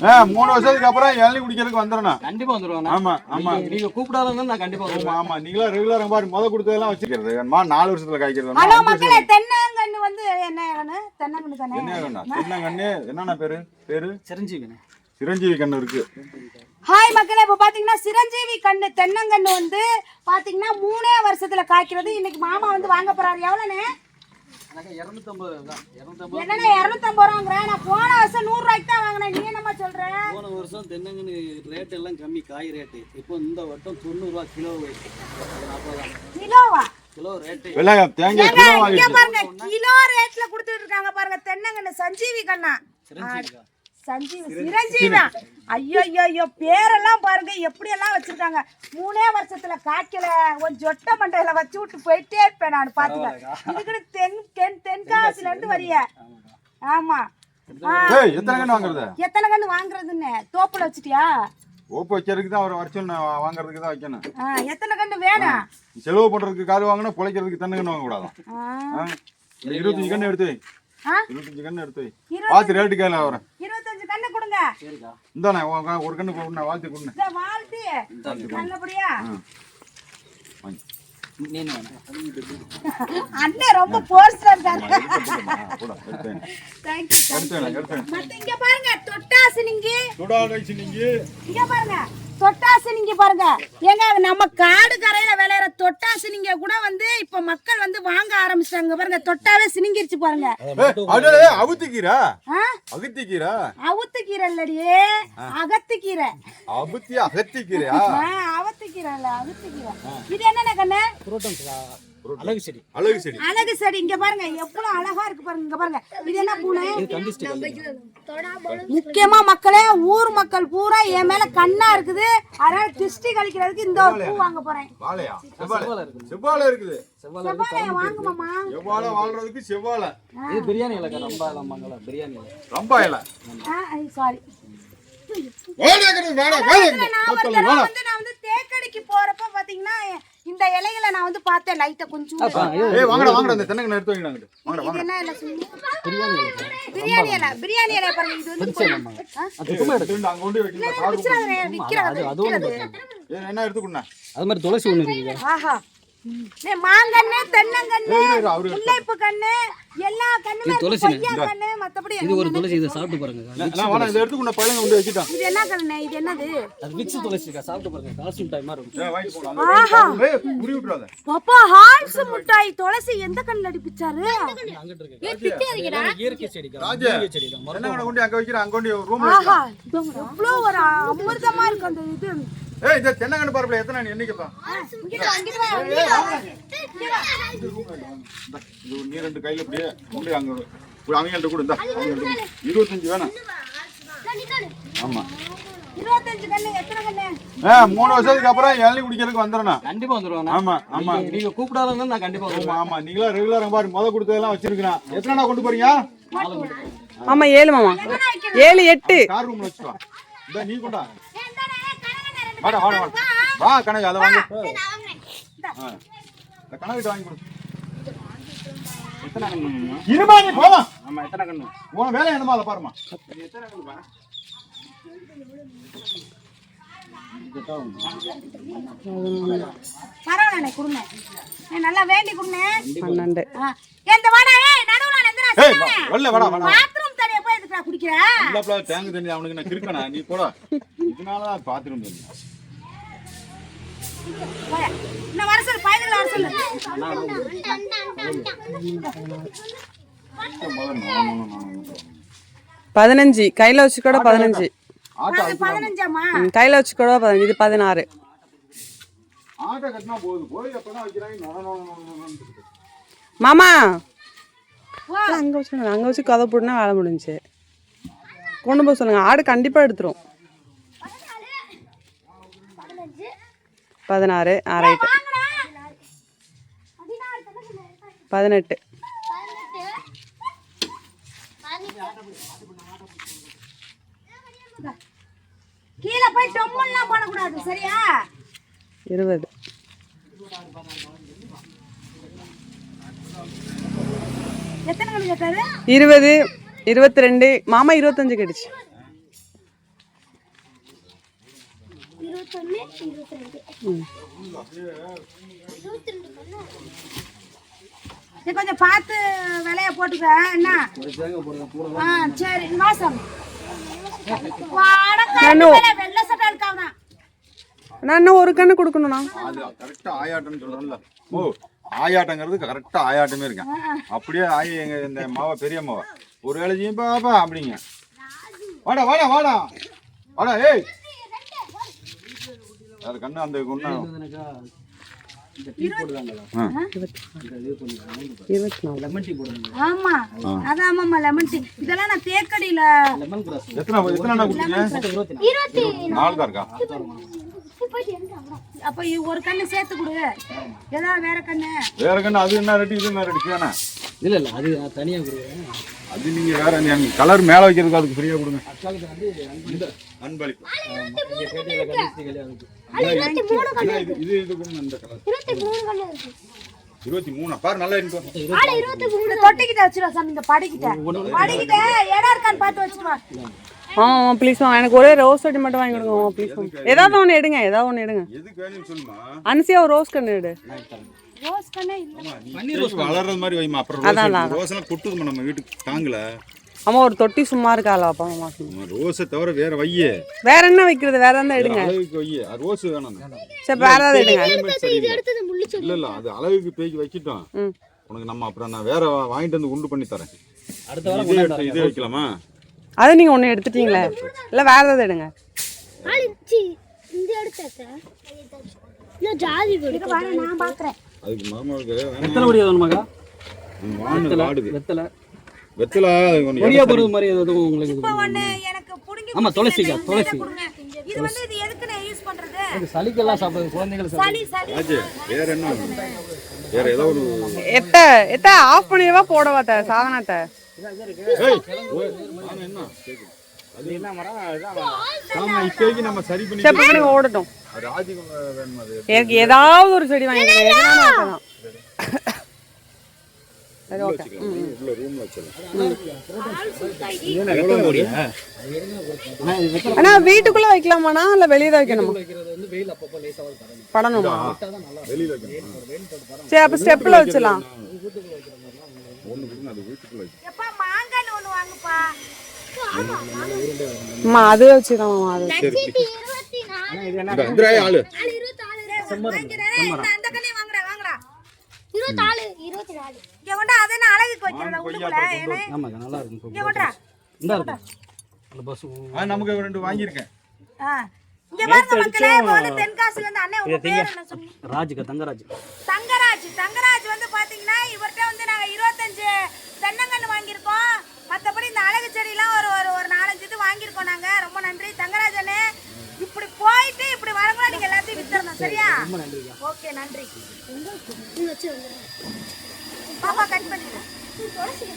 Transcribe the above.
ஆ, மூணு வருஷத்துக்கு அப்புறம் இளநீ குடிக்கிறதுக்கு வந்துடணும் கண்டிப்பா வந்துருவாங்க. ஆமா ஆமா. நீங்க கூப்பிடாதவங்க நான் கண்டிப்பா ஆமா வருவேன் ஆமா. நீங்களா ரெகுலரா பாரு முத கொடுத்ததெல்லாம் வச்சுக்கிறது. மா நாலு வருஷத்துல காய்க்கிறது. ஹலோ மக்களே தென்னங்கன்னு வந்து என்ன கண்ணு? தென்னங்கன்னு தானே? வேணா தென்னங்கண்ணு? என்னென்ன பேரு? பேரு? சிரஞ்சீவினே சிரஞ்சீவி கண்ணு இருக்கு. ஹாய் மக்களே இப்போ பாத்தீங்கன்னா சிரஞ்சீவி கண்ணு தென்னங்கன்னு வந்து பாத்தீங்கன்னா மூணே வருஷத்துல காய்க்கிறது. இன்னைக்கு மாமா வந்து வாங்க போறாரு. எவ்வளோண்ணே? எனக்கு இரநூத்தம்பது ரூபாங்கிறேன் நான் போன வருஷம் நூறு ரூபாய்க்கு தான் வாங்கினேன். நீ என்னம்மா சொல்ற? போன வருஷம் தென்னங்கன்னு ரேட் எல்லாம் கம்மி காய் ரேட்டு இப்போ இந்த வருஷம் தொண்ணூறுரூவா கிலோ கிலோவா? கிலோ ரேட்டு தேங்காய் கிலோ பாருங்க கிலோ ரேட்ல கொடுத்துட்டு இருக்காங்க பாருங்க தென்னங்கன்னு சஞ்சீவி கண்ணா. சஞ்சீவி சிரஞ்சீவா. ஐயோ ஐயோ ஐயோ பேரெல்லாம் பாருங்க எப்படி எல்லாம் வச்சிருக்காங்க. மூணே வருஷத்துல காய்க்கல ஒரு ஜொட்ட மண்டையில வச்சு விட்டு போயிட்டே இருப்பேன் நான் பாத்துக்க. இதுக்கு தென் தென் தென்காசில இருந்து வரிய? ஆமா. எத்தனை கண்ணு வாங்குறது? எத்தனை கண்ணு வாங்குறதுன்னு? தோப்புல வச்சிட்டியா? ஓப்பு வைக்கிறதுக்கு தான் அவர் வரைக்கும் வாங்குறதுக்கு தான் வைக்கணும். எத்தனை கண்ணு வேணும்? செலவு பண்றதுக்கு காது வாங்கணும் பிழைக்கிறதுக்கு தென்னை கண்ணு வாங்க கூடாதான் ஆ, இருபத்தஞ்சு கண்ணு எடுத்து? இருபத்தஞ்சு கண்ணு எடுத்து வை. இருபது- பார்த்து ரேட்டு கேட்கல அவரை. இருபத்தஞ்சு கண்ணு கொடுங்க. இந்தாண்ணே ஒரு கண்ணு கொடுண்ணே வாழ்த்து கொடுண்ணே. இந்த வாழ்த்து. நல்லபடியா. அண்ணன் ரொம்ப கூட எடுத்தேன் தேங்க்யூ மத்த இங்க பாருங்க தொட்டாசு நீங்க சுடா வச்சு நீங்க இங்க பாருங்க. தொட்டாசு நீங்க பாருங்க. ஏங்க நம்ம காடு கரையில விளையிற தொட்டாசு நீங்க கூட வந்து இப்ப மக்கள் வந்து வாங்க ஆரம்பிச்சிட்டாங்க. பாருங்க தொட்டாவே சினிங்கிருச்சு பாருங்க. அவுத்திக்கீரா? ஆ? அகத்திக்கீரா? அவுத்து கீரை இல்லடியே அகத்து கீரை அபுத்தி அகத்திக்கீரையா? ஆ, அவத்து கீரை இல்ல அகத்து கீரை இது என்னென்ன கண்ணு? அழகு செடி. அழகு செடி. அழகு செடி. இங்க பாருங்க எவ்வளவு அழகா இருக்கு பாருங்க இங்க பாருங்க. இது என்ன பூனை? முக்கியமா மக்களே ஊர் மக்கள் பூரா என் மேல கண்ணா இருக்குது. அதனால திருஷ்டி கழிக்கிறதுக்கு இந்த ஒரு பூ வாங்க போறேன். செவ்வாழை. இருக்குது. வாழ்றதுக்கு இது பிரியாணி ரொம்ப பிரியாணி இலை. இலை. சாரி நான் வந்து தேக்கடிக்கு போறப்ப பாத்தீங்கன்னா இந்த இலைகளை நான் வந்து பார்த்தேன் லைட்டா கொஞ்சம் ஏய் வாங்கடா வாங்கடா இந்த தென்னங்கண்ணு எடுத்து வைங்கடா. வாங்கடா என்ன இலை சொல்லுங்க பிரியாணி இலை. பிரியாணி இலை பாருங்க இது வந்து? அது சும்மா எடுத்து அங்க கொண்டு விக்கிறாங்க, விக்கிறாங்க, அது அது. ஏய், என்ன எடுத்துக்கணும் அது மாதிரி துளசி ஒன்று இருக்குங்க ஆஹா. நே, மாங்கன்னு தென்னங்கன்னு முல்லைப்பு கண்ணு எல்லா கண்ணுமே இது இருக்கு. துளசி கொய்யா கண்ணு மத்தபடி இது ஒரு துளசி இதை சாப்பிட்டு பாருங்க. நான் வேணா இதை எடுத்துக்கணும் பழங்க கொண்டு வச்சுட்டான். இது என்ன கண்ணு இது என்னது? அது மிக்ஸ் துளசிக்கா சாப்பிட்டு பாருங்க. கால்சியம் டைமா இருக்கும். ஏய், வாங்கி போடா. ஆஹா. ஏய் புரி விட்டுறாத. பாப்பா ஹால்ஸ் முட்டாய் துளசி எந்த கண்ணுல அங்கிட்டு இருக்கு. இயற்கை ராஜா. செடிக்கா? மரம் தென்னங்கண்ணு கொண்டு அங்க வைக்கிறேன் அங்க கொண்டு ரூம்ல ஆஹா ஒரு அமிர்தமா இருக்கு அந்த இது. ஏய் இந்த தென்னங்கண்ணு பரப்புல எத்தனை நீ வா. இது நீ ரெண்டு கையில இப்படியே கொண்டு அங்க ஒரு அவங்கள்ட்ட கூட இந்தா அவங்கள்ட்ட. இருபத்தஞ்சு வேணாம். ஆமா. இருபத்தஞ்சு கண்ணு எத்தனை கண்ணு? ஆ மூணு வருஷத்துக்கு அப்புறம் இளநீ குடிக்கிறதுக்கு வந்துடணும் கண்டிப்பா வந்துருவாங்க ஆமா ஆமா. நீங்க கூப்பிடாதவங்க நான் கண்டிப்பா வருவேன் ஆமா. நீங்களா ரெகுலரா பாரு முத கொடுத்ததெல்லாம் வச்சிருக்கிறான் எத்தனை கொண்டு போறீங்க? ஆமா ஏழு மாமா. ஏழு எட்டு. கார் ரூம்ல வச்சுக்கோ இந்த நீ கொண்டா. வாடா வாடா வாடா. வா கணக்கு அதை வாங்க. கணக்கிட்ட வாங்கி கொடு. இருமா நீ போவா ஆமா எத்தனை கண்ணு? உன வேலை என்னமா அதை பாருமா. எத்தனை கண்ணு பாரு பரவாயில்ல கொடுங்க. நல்லா வேண்டி கொடுங்க. பன்னெண்டு. ஆ. இந்த வாடா ஏய் நடுவுல நான் எந்திரா ஏய் வா, வெளில வாடா வாடா. பாத்ரூம் தனியா போய் எதுக்குடா குடிக்கிற? தண்ணி அவனுக்கு நான் கிறுக்கனா? நீ போடா. இதனால தான் பாத்ரூம் தண்ணி. இன்னும் வர சொல்லு பயணில வர சொல்லு பதினஞ்சு கையில வச்சு கூட பதினஞ்சு கையில வச்சு கூட பதினஞ்சு. இது பதினாறு. மாமா! அங்க வச்சு அங்க வச்சு கதை போட்டுனா வேலை முடிஞ்சுச்சு. கொண்டு போக சொல்லுங்க. ஆடு கண்டிப்பா எடுத்துரும். பதினாறு ஆ ரைட்டு பதினெட்டு. கீழே போய் டொம்முலாம் போடக்கூடாது சரியா? இருபது. இருபது இருபத்தி ரெண்டு. மாமா இருபத்தஞ்சு கடிச்சு இருபத்தி ரெண்டு நீ கொஞ்சம் பார்த்து விலைய போட்டுக்க என்ன? ஆ சரி மாசம். வெள்ளை சட்டை இருக்காதான் நான் இன்னும் ஒரு கண்ணு கொடுக்கணும்ண்ணா. அது கரெக்டா ஆயாட்டம்னு சொல்றோம்ல ஓ ஆயாட்டங்கிறது கரெக்டா ஆயாட்டமே இருக்கேன். அப்படியே ஆயி எங்க இந்த மாவா பெரிய மாவா. ஒரு வேலை செய்யும் பாப்பா அப்படிங்க. வாடா வாடா வாடா. வாடா ஏய். அது கண்ணு அந்த கொண்டா ஆமா. அதான் ஆமாம்மா லெமன் டீ இதெல்லாம் நான் தேக்கடியில எத்தனை எத்தனை நாலு. தான் இருக்கா அப்ப ஒரு கண்ணு சேர்த்து கொடு. ஏதாவது வேற கண்ணு. வேற கண்ணு அது என்ன ரெடி இது என்ன ரெடி தானே? இல்ல இல்ல அது தனியா கொடுக்குறேன் அது நீங்க வேற கலர் மேல வைக்கிறதுக்கு அதுக்கு ஃப்ரீயா கொடுங்க. அன்பளிப்பு. இருபத்தி மூணு இது கலர். இருபத்தி பாரு நல்லா இருக்கு. தொட்டிக்கிட்ட வச்சிருவா சாமி இந்த படிக்கிட்ட. படிக்கிட்ட இடம் இருக்கான்னு பார்த்து வச்சிருவா. ஆமாம் ப்ளீஸ் எனக்கு ஒரே ரோஸ் செடி மட்டும் வாங்கி கொடுங்க ப்ளீஸ் ஏதாவது ஒன்று எடுங்க ஏதாவது ஒன்று எடுங்க. எதுக்கு வேணும்னு சொல்லுமா? அனுசியா ஒரு ரோஸ் கண்ணு எடு. ரோஸ் கண்ணே இல்ல. பன்னீர் வளர்றது மாதிரி வைமா அப்புறம் ரோஸ் ரோஸ் எல்லாம் கொட்டுதுமா நம்ம வீட்டுக்கு தாங்கல. ஆமா ஒரு தொட்டி சும்மா இருக்காளா? அப்பா நம்ம ரோஸை தவிர வேற வையே வேற என்ன வைக்கிறது? வேற என்ன எடுங்க. அளவுக்கு வையே. அது ரோஸ் வேணாம். சரி வேற ஏதாவது எடுங்க. இல்ல இல்ல அது அளவுக்கு பேய்க்கு வைக்கிட்டோம். ம். உனக்கு நம்ம அப்புறம் நான் வேற வாங்கிட்டு வந்து உண்டு பண்ணி தரேன். அடுத்த வாரம் இதே எடுத்து இதே வைக்கலாமா? அது நீங்க ஒன்று எடுத்துட்டீங்களே. இல்லை வேற ஏதாவது எடுங்க. இந்த எடுத்தாச்சா நான் ஜாதி நான் பாக்குறேன். அதுக்கு மாமாவுக்கு வேணாம். பொடி வேணுமாக்கா வானது வாடுது. வெத்தலை. வெத்தலை பொடியா போடுறது மாதிரி எதுவும் உங்களுக்கு இப்ப ஒண்ணு எனக்கு புடுங்கி ஆமா. துளசி. கொடுங்க. இது வந்து இது எதுக்குன்னு யூஸ் பண்றது? இது சளிக்கெல்லாம் சாப்பிடுறது குழந்தைகள் சளி. சளி வேற என்ன? வேற ஏதோ ஒரு எத்த எத்த ஆஃப் பண்ணிடவா போடவா த சாதனத்தை? ஏதாவது ஒரு செடி வாங்கி. கொடுங்க எதுனாலும் வைக்கலாம் சரி ஓகே உள்ள ரூம்ல வச்சிடலாம் அண்ணா வீட்டுக்குள்ள வைக்கலாமாண்ணா இல்லை வெளியே தான் வைக்கணுமா வைக்கிறது வந்து வெயில் அப்பப்போ லேசாக தரணும் படணுமா? வெளியில வைக்கணும். சரி அப்போ ஸ்டெப்பில் வச்சிடலாம். அது அம்மா அது ஆளு. ஆளு இங்க கொண்டா அதை நான் அழகுக்கு வைக்கிறதா உள்ளுக்குள்ள? ஏன்னா ஆமாக்கா நல்லா இருக்கும் இங்க கொண்டா இந்த இருக்கு. அந்த பஸ் ஆ, நமக்கு ரெண்டு வாங்கியிருக்கேன். ஆ இங்க பாருங்க மக்களே இப்போ வந்து தென்காசில இருந்து அண்ணே உங்க பேர் என்ன சொன்னீங்க? ராஜுக்கா தங்கராஜ். தங்கராஜ் தங்கராஜ் வந்து பாத்தீங்கன்னா இவர்கிட்ட வந்து நாங்க இருபத்தஞ்சு தென்னங்கன்று வாங்கியிருக்கோம். மற்றபடி இந்த அழகு செடியெல்லாம் ஒரு ஒரு ஒரு நாலஞ்சு இது வாங்கியிருக்கோம் நாங்க. ரொம்ப நன்றி. தங்கராஜ் அண்ணே இப்படி போயிட்டு இப்படி வரவங்களா எல்லாத்தையும் வித்துறணும் சரியா? ஓகே நன்றி. பாப்பா கட் பண்ணிடுறேன்